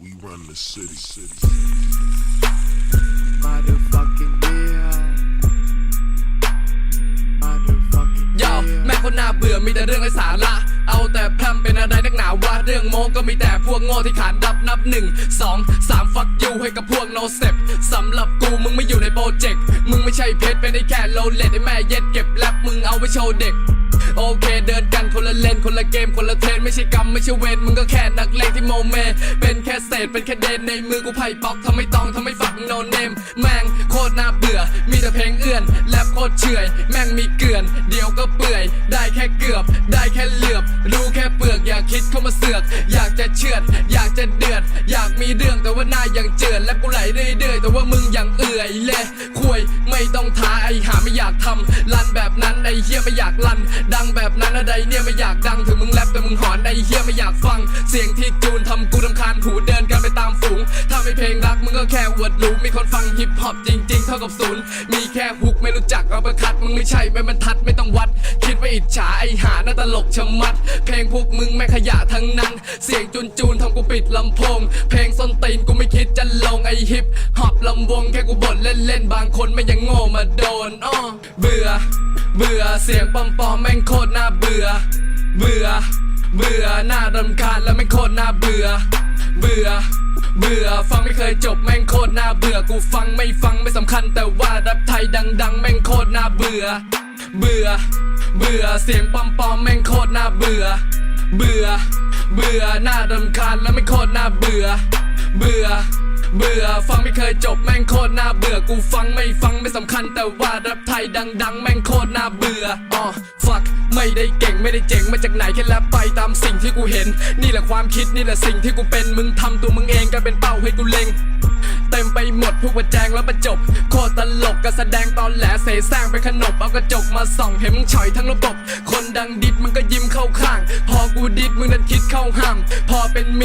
We run the city, city. Motherfucking real Motherfucking ยาว real แม่งคนน่าเบื่อมีแต่เรื่องไร้สาระเอาแต่พร่ำเป็นอะไรนักหนาวะเรื่องโมก็มีแต่พวกโง่ที่ขานดับนับหนึ่งสองสามฟักยูให้กับพวกโนเซปสำหรับกูมึงไม่อยู่ในโปรเจกต์มึงไม่ใช่เพชรเป็นได้แค่โลเลตไอ้แม่เย็ดเก็บแลบมึงเอาไว้โชว์เด็กโอเคเดินกันคนละเลนคนละเกมคนละเทรนไม่ใช่กรรมไม่ใช่เวรมึงก็แค่นักเลงที่โมเม เป็นแค่เศษเป็นแค่เดนในมือกูไพ่ป๊อกทำไม่ต้องทำไม่ฝักโนเนมแม่งโคตรน่าเบื่อ มีแต่เพลงเอื้อนแลบโคตรเฉอยแม่งมีเกลื่อน เดี๋ยวก็เปื่อย ได้แค่เกือบ ได้แค่เหลือบ รู้แค่เปลือกอย่าคิดเข้ามาเสือก อยากจะเชือด อยากจะเดือด อยากมีเรื่องแต่ว่าหน้ายังเจือน และกูไหลเรื่อยๆแต่ว่ามึงยังเอื่อยเลยคุยไม่ต้องท้าไอหาไม่อยากทำลันแบบนั้นไอเฮียไม่อยากลัน ดังแบบนั้นอะไรเนี่ยไม่อยากดังถึงมึงแรปแต่มึงหอนไอเฮียไม่อยากฟัง เสียงที่จูนทำกูรำ ไม่เพลงรักมึงก็แค่อวดรู้มีคนฟังฮิปฮอปจริง ๆ เท่ากับศูนย์มีแค่ฮุกไม่รู้จักเอาไปคัดมึงไม่ใช่ไม่บรรทัดไม่ต้องวัด คิดว่าอิจฉาไอหาหน้าตลกชะมัด เพลงพวกมึงแม่งขยะทั้งนั้น เสียงจูนจูนทำกูปิดลำโพง เพลงส้นตีนกูไม่คิดจะลงไอฮิปฮอปลำวงแค่กูบ่นเล่นๆบางคนไม่ยังโง่มาโดนอ้อเบื่อ เบื่อเสียงปอมๆแม่งโคตรน่าเบื่อ เบื่อ เบื่อหน้ารำคาญแล้วแม่โคตรน่าเบื่อ เบื่อ เบื่อ ฟังไม่เคยจบแม่งโคตรน่าเบื่อ กูฟังไม่ฟังไม่สำคัญ แต่ว่าแรปไทยดัง ๆ แม่งโคตรน่าเบื่อ เบื่อ เบื่อเสียงปอมๆแม่งโคตรน่าเบื่อ เบื่อ เบื่อหน้ารำคาญแล้วไม่โคตรน่าเบื่อ เบื่อ เบื่อ ฟังไม่เคยจบแม่งโคตรน่าเบื่อ กูฟังไม่ฟังไม่สำคัญแต่ว่าแรปไทยดัง ๆ แม่งโคตรน่าเบื่ออ๋อฟักไม่ได้เก่งไม่ได้เจ๋งมาจากไหนแค่แรปไปตามสิ่งที่กูเห็น นี่แหละความคิดนี่แหละสิ่งที่กูเป็นมึงทำตัวมึงเองกลายเป็นเป้าให้กูเล็งเต็มไปหมดพวกประแจงแล้วประจบ โคตรตลกก็แสดงตอนแหลเสแสร้งเป็นขนบเอากระจกมาส่องเห็นมึงฉอยทั้งระบบ คนดังดิดมึงก็ยิ้มเข้าข้าง พอกูดิดมึงนั้นคิดเข้าห้ามพอเป็นมิตร